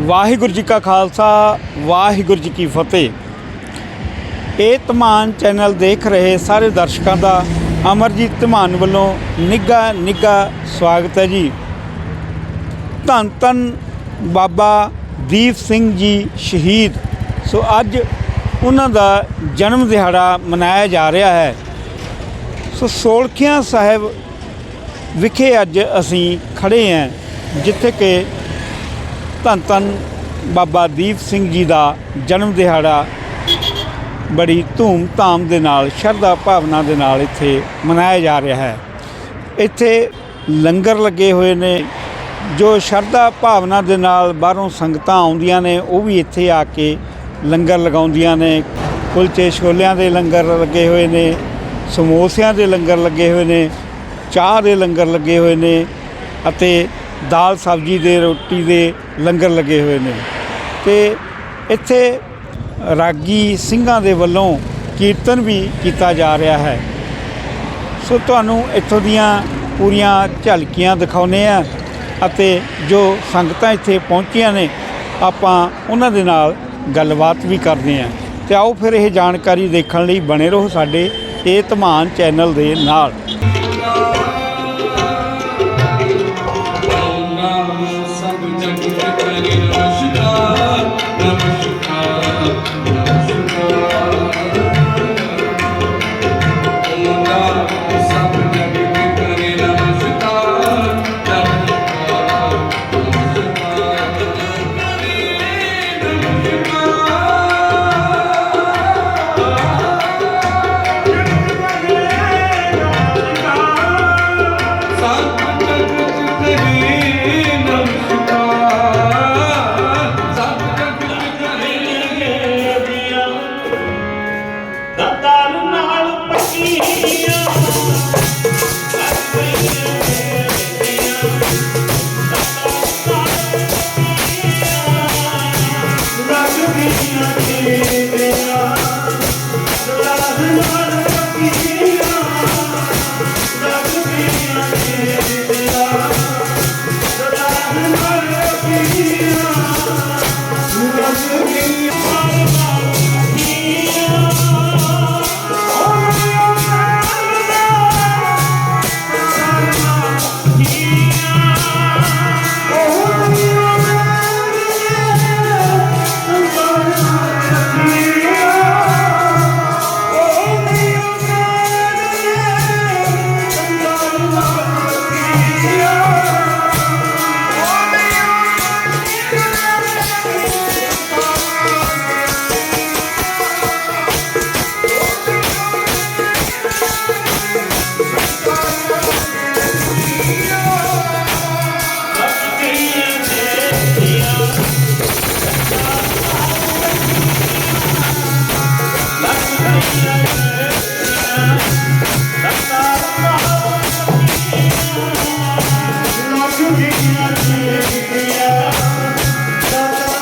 ਵਾਹਿਗੁਰੂ ਜੀ ਕਾ ਖਾਲਸਾ, ਵਾਹਿਗੁਰੂ ਜੀ ਕੀ ਫਤਿਹ। ਇਹ ਧਮਾਨ ਚੈਨਲ ਦੇਖ ਰਹੇ ਸਾਰੇ ਦਰਸ਼ਕਾਂ ਦਾ ਅਮਰਜੀਤ ਧਮਾਨ ਵੱਲੋਂ ਨਿੱਘਾ ਨਿੱਘਾ ਸਵਾਗਤ ਹੈ ਜੀ। ਧੰਨ ਧੰਨ ਬਾਬਾ ਦੀਪ ਸਿੰਘ ਜੀ ਸ਼ਹੀਦ। ਸੋ ਅੱਜ ਉਹਨਾਂ ਦਾ ਜਨਮ ਦਿਹਾੜਾ ਮਨਾਇਆ ਜਾ ਰਿਹਾ ਹੈ। ਸੋ ਸੋਲਖੀਆਂ ਸਾਹਿਬ ਵਿਖੇ ਅੱਜ ਅਸੀਂ ਖੜੇ ਹਾਂ, ਜਿੱਥੇ ਕਿ ਧੰਨ ਧੰਨ ਬਾਬਾ ਦੀਪ ਸਿੰਘ ਜੀ ਦਾ ਜਨਮ ਦਿਹਾੜਾ ਬੜੀ ਧੂਮ-ਧਾਮ ਦੇ ਨਾਲ, ਸ਼ਰਧਾ ਭਾਵਨਾ ਦੇ ਨਾਲ ਇੱਥੇ ਮਨਾਇਆ ਜਾ ਰਿਹਾ ਹੈ। ਇੱਥੇ ਲੰਗਰ ਲੱਗੇ ਹੋਏ ਨੇ, ਜੋ ਸ਼ਰਧਾ ਭਾਵਨਾ ਦੇ ਨਾਲ ਬਾਹਰੋਂ ਸੰਗਤਾਂ ਆਉਂਦੀਆਂ ਨੇ, ਉਹ ਵੀ ਇੱਥੇ ਆ ਕੇ ਲੰਗਰ ਲਗਾਉਂਦੀਆਂ ਨੇ। ਕੁਲਚੇ ਛੋਲਿਆਂ ਦੇ ਲੰਗਰ ਲੱਗੇ ਹੋਏ ਨੇ, ਸਮੋਸਿਆਂ ਦੇ ਲੰਗਰ ਲੱਗੇ ਹੋਏ ਨੇ, ਚਾਹ ਦੇ ਲੰਗਰ ਲੱਗੇ ਹੋਏ ਨੇ ਅਤੇ ਦਾਲ ਸਬਜ਼ੀ ਦੇ, ਰੋਟੀ ਦੇ ਲੰਗਰ ਲੱਗੇ ਹੋਏ ਨੇ। ਤੇ ਇੱਥੇ ਰਾਗੀ ਸਿੰਘਾਂ ਦੇ ਵੱਲੋਂ ਕੀਰਤਨ ਵੀ ਕੀਤਾ ਜਾ ਰਿਹਾ ਹੈ। ਸੋ ਤੁਹਾਨੂੰ ਇੱਥੋਂ ਦੀਆਂ ਪੂਰੀਆਂ ਝਲਕੀਆਂ ਦਿਖਾਉਨੇ ਆ ਅਤੇ ਜੋ ਸੰਗਤਾਂ ਇੱਥੇ ਪਹੁੰਚੀਆਂ ਨੇ, ਆਪਾਂ ਉਹਨਾਂ ਦੇ ਨਾਲ ਗੱਲਬਾਤ ਵੀ ਕਰਦੇ ਆ ਤੇ ਆਓ ਫਿਰ ਇਹ ਜਾਣਕਾਰੀ ਦੇਖਣ ਲਈ ਬਣੇ ਰਹੋ ਸਾਡੇ ਇਹ ਧਮਾਨ ਚੈਨਲ ਦੇ ਨਾਲ। ਨਾਲ ਪੱਕੀਆਂ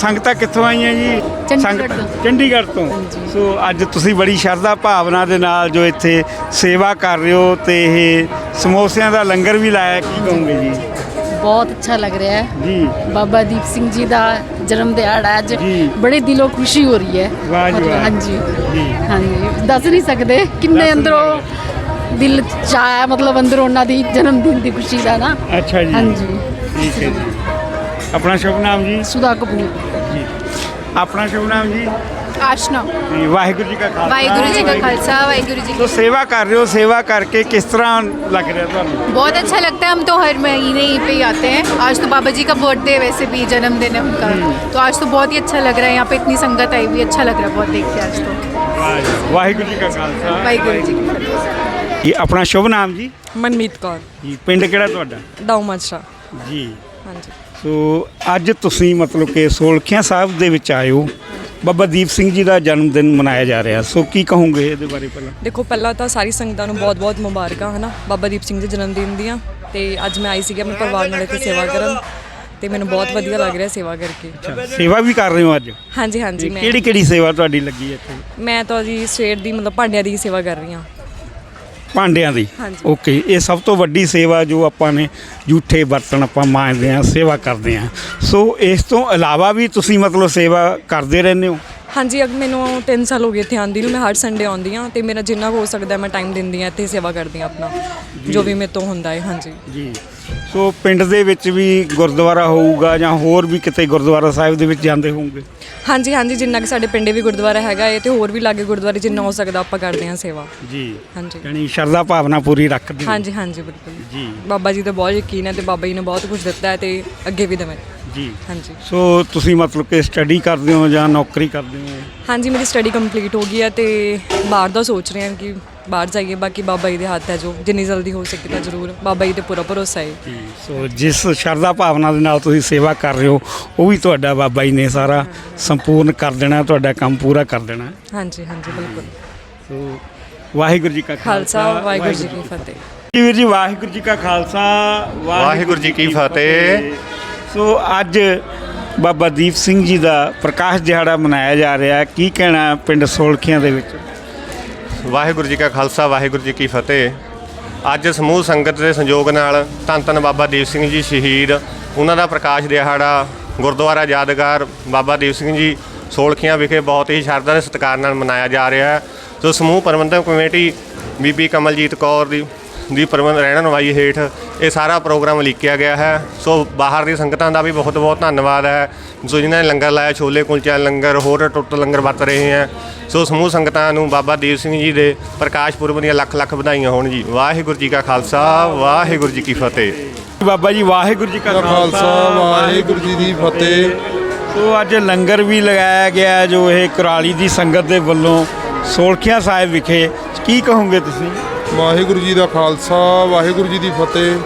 ਸੰਗਤਾਂ ਕਿੱਥੋਂ ਆਈਆਂ ਜੀ? ਸੰਗਤਾਂ-। ਚੰਡੀਗੜ੍ਹ ਤੋਂ। ਸੋ ਅੱਜ ਤੁਸੀਂ ਬੜੀ ਸ਼ਰਧਾ ਭਾਵਨਾ ਦੇ ਨਾਲ ਜੋ ਇੱਥੇ ਸੇਵਾ ਕਰ ਰਹੇ ਹੋ ਤੇ ਇਹ ਸਮੋਸਿਆਂ ਦਾ ਲੰਗਰ ਵੀ ਲਾਇਆ ਕੀ ਕਹੋਗੇ ਜੀ? ਬਹੁਤ ਅੱਛਾ ਲੱਗ ਰਿਹਾ ਹੈ। ਜੀ। ਬਾਬਾ ਦੀਪ ਸਿੰਘ ਜੀ ਦਾ ਜਨਮ ਦਿਹਾੜਾ ਅੱਜ। ਬੜੇ ਦਿਲੋਂ ਖੁਸ਼ੀ ਹੋ ਰਹੀ ਹੈ। ਵਾਹ ਜੀ। ਹਾਂਜੀ। ਜੀ। ਹਾਂਜੀ। ਦੱਸ ਨਹੀਂ ਸਕਦੇ ਕਿੰਨੇ ਅੰਦਰੋਂ ਦਿਲ ਚ ਆਇਆ ਮਤਲਬ ਅੰਦਰ ਉਹਨਾਂ ਦੀ ਜਨਮ ਦਿਨ ਦੀ ਖੁਸ਼ੀ ਦਾ ਨਾ। ਅੱਛਾ ਜੀ। ਹਾਂਜੀ। ਠੀਕ ਹੈ ਜੀ। अपना शुभ नाम जी? सुधा कपूर। जी। अपना शुभ नाम जी? ਸੋ की ਸੇਵਾ अच्छा हम तो हर महीने पे आते हैं। आज तो बाबा जी का बर्थडे है वैसे भी जन्मदिन है उनका। तो आज तो बहुत ही अच्छा लग रहा है यहाँ पे इतनी संगत आई हुई अच्छा लग रहा है बहुत देख के आज तो। ਵਾਹਿਗੁਰੂ ਜੀ ਕਾ ਖਾਲਸਾ वाहिगुरु जी की फतेह। ਜੀ ਆਪਣਾ ਸ਼ੁਭ ਨਾਮ ਜੀ ਮਨਮੀਤ ਕੌਰ ਜੀ ਪਿੰਡ ਕਿਹੜਾ ਤੁਹਾਡਾ ਡਾਊ ਮਾਜਰਾ ਸੋ ਅੱਜ ਤੁਸੀਂ ਮਤਲਬ ਕਿ ਸੋਲਖਿਆ ਸਾਹਿਬ ਦੇ ਵਿੱਚ ਹੋ ਬਾਬਾ ਦੀਪ ਸਿੰਘ ਜੀ ਦਾ ਜਨਮ ਦਿਨ ਮਨਾਇਆ ਜਾ ਰਿਹਾ। ਸੋ ਕੀ ਕਹੋਗੇ ਇਹਦੇ ਬਾਰੇ ਪਹਿਲਾਂ? ਦੇਖੋ ਪਹਿਲਾਂ ਤਾਂ ਸਾਰੀ ਸੰਗਤਾਂ ਨੂੰ ਬਹੁਤ-ਬਹੁਤ ਮੁਬਾਰਕਾਂ ਹਨਾ? ਬਾਬਾ ਦੀਪ ਸਿੰਘ ਜੀ ਜਨਮ ਦਿਨ ਦੀਆਂ। ਤੇ ਅੱਜ ਮੈਂ ਆਈ ਸੀਗੀ ਆਪਣੇ ਪਰਿਵਾਰ ਨਾਲ ਇੱਥੇ ਸੇਵਾ ਕਰਨ। ਤੇ ਮੈਨੂੰ ਬਹੁਤ ਵਧੀਆ ਲੱਗ ਰਿਹਾ ਸੇਵਾ ਕਰਕੇ। ਸੇਵਾ ਵੀ ਕਰ ਰਹੇ ਹੋ ਅੱਜ? ਹਾਂਜੀ ਹਾਂਜੀ ਮੈਂ ਕਿਹੜੀ ਕਿਹੜੀ ਸੇਵਾ ਤੁਹਾਡੀ ਲੱਗੀ ਇੱਥੇ? ਮੈਂ ਤਾਂ ਜੀ ਸਵੇਰ ਦੀ ਮਤਲਬ ਭਾਂਡਿਆਂ ਦੀ ਸੇਵਾ ਕਰ ਰਹੀ ਹਾਂ। ਭਾਂਡਿਆਂ ਦੀ। ਓਕੇ ਇਹ ਸਭ ਤੋਂ ਵੱਡੀ ਸੇਵਾ ਜੋ ਆਪਾਂ ਨੇ ਜੂਠੇ ਬਰਤਨ ਆਪਾਂ ਮਾਂਜਦੇ ਆ ਸੇਵਾ ਕਰਦੇ ਆ ਸੋ ਇਸ ਤੋਂ ਇਲਾਵਾ ਵੀ ਤੁਸੀਂ ਮਤਲਬ ਸੇਵਾ ਕਰਦੇ ਰਹਿੰਦੇ ਹੋ? ਹਾਂਜੀ ਅਗ ਮੈਨੂੰ 3 ਸਾਲ ਹੋ ਗਏ ਇੱਥੇ ਆਂਦੀ ਨੂੰ ਮੈਂ ਹਰ ਸੰਡੇ ਆਉਂਦੀ ਹਾਂ ਤੇ ਮੇਰਾ ਜਿੰਨਾ ਹੋ ਸਕਦਾ ਮੈਂ ਟਾਈਮ ਦਿੰਦੀ ਹਾਂ ਇੱਥੇ ਸੇਵਾ ਕਰਦੀ ਹਾਂ ਆਪਣਾ ਜੋ ਵੀ ਮੇਰੇ ਤੋਂ ਹੁੰਦਾ ਹੈ ਹਾਂਜੀ। ਜੀ। ਸੋ ਪਿੰਡ ਦੇ ਵਿੱਚ ਵੀ ਗੁਰਦੁਆਰਾ ਹੋਊਗਾ ਜਾਂ ਹੋਰ ਵੀ ਕਿਤੇ ਗੁਰਦੁਆਰਾ ਸਾਹਿਬ ਦੇ ਵਿੱਚ ਜਾਂਦੇ ਹੋਵੋਗੇ ਹਾਂਜੀ ਹਾਂਜੀ ਜਿੰਨਾ ਕਿ ਸਾਡੇ ਪਿੰਡੇ ਵੀ ਗੁਰਦੁਆਰਾ ਹੈਗਾ ਹੈ ਤੇ ਹੋਰ ਵੀ ਲਾਗੇ ਗੁਰਦੁਆਰੇ ਜਿੰਨਾ ਹੋ ਸਕਦਾ ਆਪਾਂ ਕਰਦੇ ਹਾਂ ਸੇਵਾ। ਜੀ। ਹਾਂਜੀ। ਯਾਨੀ ਸ਼ਰਧਾ ਭਾਵਨਾ ਪੂਰੀ ਰੱਖਦੇ ਹੋ। ਹਾਂਜੀ ਹਾਂਜੀ ਬਿਲਕੁਲ। ਜੀ। ਬਾਬਾ ਜੀ ਤੇ ਬਹੁਤ ਯਕੀਨ ਹੈ ਤੇ ਬਾਬਾ ਜੀ ਨੇ ਬਹੁਤ ਕੁਝ ਦਿੱਤਾ ਹੈ ਤੇ ਅੱਗੇ ਵੀ ਦੇਵੇ। ਜੀ। ਹਾਂਜੀ। ਸੋ ਤੁਸੀਂ ਮਤਲਬ ਕਿ ਸਟੱਡੀ ਕਰਦੇ ਹੋ ਜਾਂ ਨੌਕਰੀ ਕਰਦੇ ਹੋ? ਹਾਂਜੀ ਮੇਰੀ ਸਟੱਡੀ ਕੰਪਲੀਟ ਹੋ ਗਈ ਹੈ ਤੇ ਬਾਹਰ ਦਾ ਸੋਚ ਰਹੇ ਹਾਂ ਕਿ ਬਾਹਰ ਜਾਈਏ ਬਾਕੀ ਬਾਬਾ ਜੀ ਦੇ ਹੱਥ ਹੈ ਜੋ ਜਿੰਨੀ ਜਲਦੀ ਹੋ ਸਕੇ ਤਾਂ ਜ਼ਰੂਰ ਬਾਬਾ ਜੀ ਤੇ ਪੂਰਾ ਭਰੋਸਾ ਹੈ। ਜੀ ਸੋ ਜਿਸ ਸ਼ਰਧਾ ਭਾਵਨਾ ਦੇ ਨਾਲ ਤੁਸੀਂ ਸੇਵਾ ਕਰ ਰਹੇ ਹੋ ਉਹ ਵੀ ਤੁਹਾਡਾ ਬਾਬਾ ਜੀ ਨੇ ਸਾਰਾ ਸੰਪੂਰਨ ਕਰ ਦੇਣਾ ਤੁਹਾਡਾ ਕੰਮ ਪੂਰਾ ਕਰ ਦੇਣਾ। ਹਾਂਜੀ ਹਾਂਜੀ ਬਿਲਕੁਲ। ਸੋ ਵਾਹਿਗੁਰੂ ਜੀ ਕਾ ਖਾਲਸਾ ਵਾਹਿਗੁਰੂ ਜੀ ਕੀ ਫਤਿਹ। ਜੀ ਵੀਰ ਜੀ ਵਾਹਿਗੁਰੂ ਜੀ ਕਾ ਖਾਲਸਾ ਵਾਹਿਗੁਰੂ ਜੀ ਕੀ ਫਤਿਹ। ਸੋ ਅੱਜ ਬਾਬਾ ਦੀਪ ਸਿੰਘ ਜੀ ਦਾ ਪ੍ਰਕਾਸ਼ ਦਿਹਾੜਾ ਮਨਾਇਆ ਜਾ ਰਿਹਾ ਹੈ। ਕੀ ਕਹਿਣਾ ਪਿੰਡ ਸੋਲਖੀਆਂ ਦੇ ਵਿੱਚ? ਵਾਹਿਗੁਰੂ ਜੀ ਕਾ ਖਾਲਸਾ, ਵਾਹਿਗੁਰੂ ਜੀ ਕੀ ਫਤਿਹ। ਅੱਜ ਸਮੂਹ ਸੰਗਤ ਦੇ ਸੰਯੋਗ ਨਾਲ ਧੰਨ ਧੰਨ ਬਾਬਾ ਦੀਪ ਸਿੰਘ ਜੀ ਸ਼ਹੀਦ, ਉਹਨਾਂ ਦਾ ਪ੍ਰਕਾਸ਼ ਦਿਹਾੜਾ, ਗੁਰਦੁਆਰਾ ਯਾਦਗਾਰ ਬਾਬਾ ਦੀਪ ਸਿੰਘ ਜੀ ਸੋਲਖੀਆਂ ਵਿਖੇ ਬਹੁਤ ਹੀ ਸ਼ਰਧਾ ਤੇ ਸਤਿਕਾਰ ਨਾਲ ਮਨਾਇਆ ਜਾ ਰਿਹਾ ਹੈ। ਸੋ ਸਮੂਹ ਪ੍ਰਬੰਧਕ ਕਮੇਟੀ ਬੀਬੀ ਕਮਲਜੀਤ ਕੌਰ ਦੀ ਦੀ ਪ੍ਰਬੰਧ ਰਹਿਣ ਰਹਿਨੁਮਾਈ ਹੇਠ ਇਹ ਸਾਰਾ ਪ੍ਰੋਗਰਾਮ ਲਿਖਿਆ ਗਿਆ ਹੈ। ਸੋ ਬਾਹਰ ਦੀ ਸੰਗਤਾਂ ਦਾ ਵੀ ਬਹੁਤ ਬਹੁਤ ਧੰਨਵਾਦ ਹੈ। ਸੋ ਜਿਨ੍ਹਾਂ ਨੇ ਲੰਗਰ ਲਾਇਆ, ਛੋਲੇ ਕੁਲਚਾ, ਲੰਗਰ, ਹੋਰ ਟੁੱਟ ਲੰਗਰ ਵਰਤ ਰਹੇ ਹੈ। ਸੋ ਸਮੂਹ ਸੰਗਤਾਂ ਨੂੰ ਬਾਬਾ ਦੀਪ ਸਿੰਘ ਜੀ ਦੇ ਪ੍ਰਕਾਸ਼ ਪੁਰਬ ਦੀਆਂ ਲੱਖ ਲੱਖ ਵਧਾਈਆਂ ਹੋਣ ਜੀ। ਵਾਹਿਗੁਰੂ ਜੀ ਕਾ ਖਾਲਸਾ ਵਾਹਿਗੁਰੂ ਜੀ ਕੀ ਫਤਿਹ। ਬਾਬਾ ਜੀ ਵਾਹਿਗੁਰੂ ਜੀ ਕਾ ਖਾਲਸਾ ਵਾਹਿਗੁਰੂ ਜੀ ਦੀ ਫਤਿਹ। ਸੋ ਅੱਜ ਲੰਗਰ ਵੀ ਲਗਾਇਆ ਗਿਆ ਜੋ ਇਹ ਕੁਰਾਲੀ ਦੀ ਸੰਗਤ ਦੇ ਵੱਲੋਂ ਸੋਲਖੀਆਂ ਸਾਹਿਬ ਵਿਖੇ। ਕੀ ਕਹੋਗੇ ਤੁਸੀਂ? ਵਾਹਿਗੁਰੂ ਜੀ ਦਾ ਖਾਲਸਾ ਵਾਹਿਗੁਰੂ ਜੀ ਦੀ ਫਤਿਹ।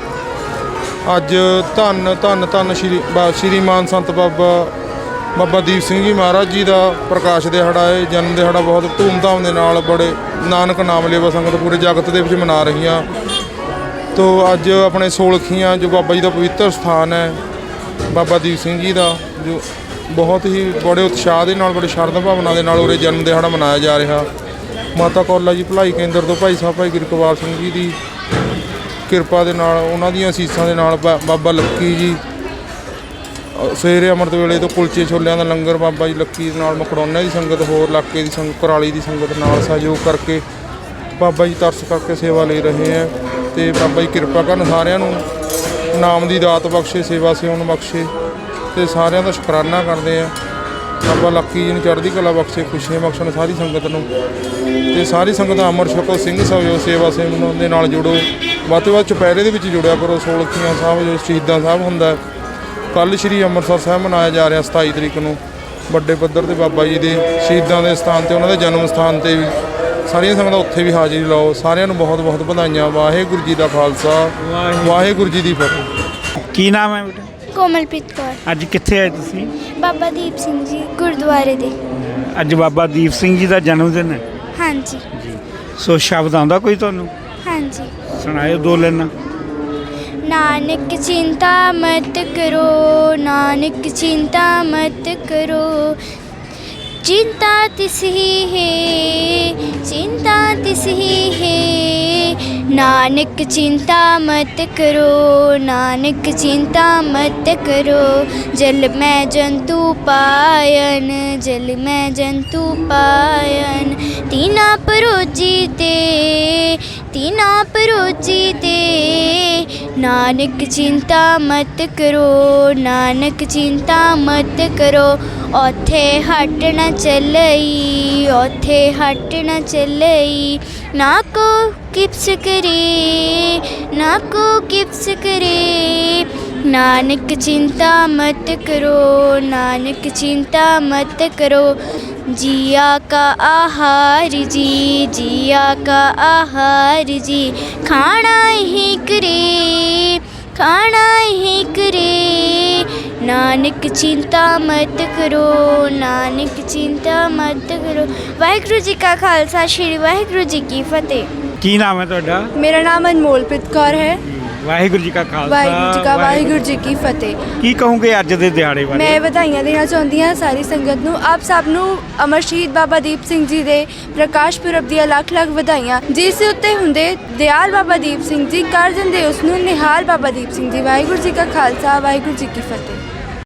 ਅੱਜ ਧੰਨ ਧੰਨ ਧੰਨ ਸ਼੍ਰੀ ਬਾ- ਸ਼੍ਰੀਮਾਨ ਸੰਤ ਬਾਬਾ ਬਾਬਾ ਦੀਪ ਸਿੰਘ ਜੀ ਮਹਾਰਾਜ ਜੀ ਦਾ ਪ੍ਰਕਾਸ਼ ਦਿਹਾੜਾ ਹੈ, ਜਨਮ ਦਿਹਾੜਾ ਬਹੁਤ ਧੂਮਧਾਮ ਦੇ ਨਾਲ ਬੜੇ ਨਾਨਕ ਨਾਮ ਲੇਵਾ ਸੰਗਤ ਪੂਰੇ ਜਗਤ ਦੇ ਵਿੱਚ ਮਨਾ ਰਹੀਆਂ। ਤੋ ਅੱਜ ਆਪਣੇ ਸੋਲਖੀਆਂ ਜੋ ਬਾਬਾ ਜੀ ਦਾ ਪਵਿੱਤਰ ਸਥਾਨ ਹੈ, ਬਾਬਾ ਦੀਪ ਸਿੰਘ ਜੀ ਦਾ, ਜੋ ਬਹੁਤ ਹੀ ਬੜੇ ਉਤਸ਼ਾਹ ਦੇ ਨਾਲ, ਬੜੇ ਸ਼ਰਧਾ ਭਾਵਨਾ ਦੇ ਨਾਲ ਉਰੇ ਜਨਮ ਦਿਹਾੜਾ ਮਨਾਇਆ ਜਾ ਰਿਹਾ। ਮਾਤਾ ਕੌਲਾ ਜੀ ਭਲਾਈ ਕੇਂਦਰ ਤੋਂ ਭਾਈ ਸਾਹਿਬ, ਭਾਈ ਗੁਰਕਵਾਲ ਸਿੰਘ ਜੀ ਦੀ ਕਿਰਪਾ ਦੇ ਨਾਲ, ਉਹਨਾਂ ਦੀਆਂ ਅਸੀਸਾਂ ਦੇ ਨਾਲ ਬਾ- ਬਾਬਾ ਲੱਕੀ ਜੀ ਸਵੇਰੇ ਅੰਮ੍ਰਿਤ ਵੇਲੇ ਤੋਂ ਕੁਲਚੇ ਛੋਲਿਆਂ ਦਾ ਲੰਗਰ, ਬਾਬਾ ਜੀ ਲੱਕੀ ਦੇ ਨਾਲ ਮਕੜੋਨੇ ਦੀ ਸੰਗਤ, ਹੋਰ ਇਲਾਕੇ ਦੀ ਸੰਗਤ, ਕੁਰਾਲੀ ਦੀ ਸੰਗਤ ਨਾਲ ਸਹਿਯੋਗ ਕਰਕੇ ਬਾਬਾ ਜੀ ਤਰਸ ਕਰਕੇ ਸੇਵਾ ਲੈ ਰਹੇ ਹੈ ਤੇ ਬਾਬਾ ਜੀ ਕਿਰਪਾ ਕਰਨ ਸਾਰਿਆਂ ਨੂੰ ਨਾਮ ਦੀ ਦਾਤ ਬਖਸ਼ੇ, ਸੇਵਾ ਸੇਵਨ ਬਖਸ਼ੇ ਤੇ ਸਾਰਿਆਂ ਦਾ ਸ਼ੁਕਰਾਨਾ ਕਰਦੇ ਆ ਬਾਬਾ ਲੱਕੀ ਜੀ ਨੂੰ ਚੜ੍ਹਦੀ ਕਲਾ ਬਖਸ਼ੇ ਖੁਸ਼ੀਆਂ ਬਖਸ਼ਣ ਸਾਰੀ ਸੰਗਤ ਨੂੰ ਤੇ ਸਾਰੀ ਸੰਗਤ ਅਮਰ ਛਕੋ ਸਿੰਘ ਸਹਿਯੋਗ ਸੇਵਾ ਸੇਵਨ ਦੇ ਨਾਲ ਜੁੜੋ। ਵੱਧ ਤੋਂ ਵੱਧ ਚੁਪਹਿਰੇ ਦੇ ਵਿੱਚ ਜੁੜਿਆ ਕਰੋ, ਸੋਲਖੀਆਂ ਸਾਹਿਬ ਜੋ ਸ਼ਹੀਦਾਂ ਸਾਹਿਬ ਹੁੰਦਾ ਕੱਲ ਸ਼੍ਰੀ ਅੰਮ੍ਰਿਤਸਰ ਸਾਹਿਬ ਮਨਾਇਆ ਜਾ ਰਿਹਾ 27 ਤਰੀਕ ਨੂੰ। ਵੱਡੇ ਪੱਧਰ ਤੇ ਬਾਬਾ ਜੀ ਦੇ ਸ਼ਹੀਦਾਂ ਦੇ ਸਥਾਨ ਤੇ ਉਹਨਾਂ ਦੇ ਜਨਮ ਸਥਾਨ ਤੇ ਵੀ। ਸਾਰੀਆਂ ਸੰਗਤਾਂ ਉੱਥੇ ਵੀ ਹਾਜ਼ਰੀ ਲਾਓ। ਸਾਰਿਆਂ ਨੂੰ ਬਹੁਤ ਬਹੁਤ ਵਧਾਈਆਂ। ਵਾਹਿਗੁਰੂ ਜੀ ਦਾ ਖਾਲਸਾ। ਵਾਹਿਗੁਰੂ। ਜੀ ਦੀ ਫਤਿਹ। ਕੀ ਨਾਮ ਹੈ ਬੇਟਾ? ਕੋਮਲਪ੍ਰੀਤ ਕੌਰ। ਅੱਜ ਕਿੱਥੇ ਆਏ ਤੁਸੀਂ? ਬਾਬਾ ਦੀਪ ਸਿੰਘ ਜੀ ਗੁਰਦੁਆਰੇ ਦੇ। ਅੱਜ ਬਾਬਾ ਦੀਪ ਸਿੰਘ ਜੀ ਦਾ ਜਨਮ ਦਿਨ ਹੈ। ਹਾਂਜੀ। ਸੋ ਸ਼ਬਦ ਆਉਂਦਾ ਕੋਈ ਤੁਹਾਨੂੰ? ਹਾਂਜੀ। ਸੁਣਾਇਓ ਦੋ ਲੈਣਾ ਨਾਨਕ ਚਿੰਤਾ ਮਤ ਕਰੋ, ਨਾਨਕ ਚਿੰਤਾ ਮਤ ਕਰੋ। ਚਿੰਤਾ ਤਿਸ ਹੀ ਹੈ, ਚਿੰਤਾ ਤਿਸ ਹੈ ਨਾਨਕ ਚਿੰਤਾ ਮਤ ਕਰੋ, ਨਾਨਕ ਚਿੰਤਾ ਮਤ ਕਰੋ। ਜਲ ਮੈਂ ਜੰਤੂ ਪਾਇਨ, ਜਲ ਮੈਂ ਜੰਤੂ ਪਾਇਨ। ਤੀਨਾ ਪਰੋਜੀ ਤੇ, ਤੀਨਾ ਪਰੋਜੀ ਤੇ। ਨਾਨਕ ਚਿੰਤਾ ਮਤ ਕਰੋ, ਨਾਨਕ ਚਿੰਤਾ ਮਤ ਕਰੋ। ओथे हट न चलई, ओथे हट न चलई। ना को किप्स करे ना को किप्स करे। नानक चिंता मत करो, नानक चिंता मत करो। जिया का आहार जी, जिया का आहार जी, खाना ही करे। ਖਾਣਾ ਹੀ ਕਰੇ। ਨਾਨਕ ਚਿੰਤਾ ਮਤ ਕਰੋ ਨਾਨਕ ਚਿੰਤਾ ਮਤ ਕਰੋ। ਵਾਹਿਗੁਰੂ ਜੀ ਕਾ ਖਾਲਸਾ ਸ੍ਰੀ ਵਾਹਿਗੁਰੂ ਜੀ ਕੀ ਫਤਿਹ। ਕੀ ਨਾਮ ਹੈ ਤੁਹਾਡਾ? ਮੇਰਾ ਨਾਮ ਅਨਮੋਲਪ੍ਰੀਤ ਕੌਰ ਹੈ। ਵਾਹਿਗੁਰੂ ਜੀ ਕਾ ਖਾਲਸਾ ਵਾਹਿਗੁਰੂ ਜੀ ਕਾ ਵਾਹਿਗੁਰੂ ਜੀ ਕੀ ਫਤਿਹ। ਕੀ ਕਹੋਗੇ ਅੱਜ ਦੇ ਦਿਹਾੜੇ ਬਾਰੇ? ਮੈਂ ਵਧਾਈਆਂ ਦੇਣਾ ਚਾਹੁੰਦੀ ਹਾਂ ਸਾਰੀ ਸੰਗਤ ਨੂੰ। ਆਪ ਸਭ ਨੂੰ ਅਮਰ ਸ਼ਹੀਦ ਬਾਬਾ ਦੀਪ ਸਿੰਘ ਜੀ ਦੇ ਪ੍ਰਕਾਸ਼ ਪੁਰਬ ਦੀਆਂ ਲੱਖ ਲੱਖ ਵਧਾਈਆਂ। ਜਿਸ ਉੱਤੇ ਹੁੰਦੇ ਦਿਆਲ ਬਾਬਾ ਦੀਪ ਸਿੰਘ ਜੀ ਕਰ ਦਿੰਦੇ ਉਸ ਨੂੰ ਨਿਹਾਲ ਬਾਬਾ ਦੀਪ ਸਿੰਘ ਜੀ। ਵਾਹਿਗੁਰੂ ਜੀ ਕਾ ਖਾਲਸਾ ਵਾਹਿਗੁਰੂ ਜੀ ਕੀ ਫਤਿਹ।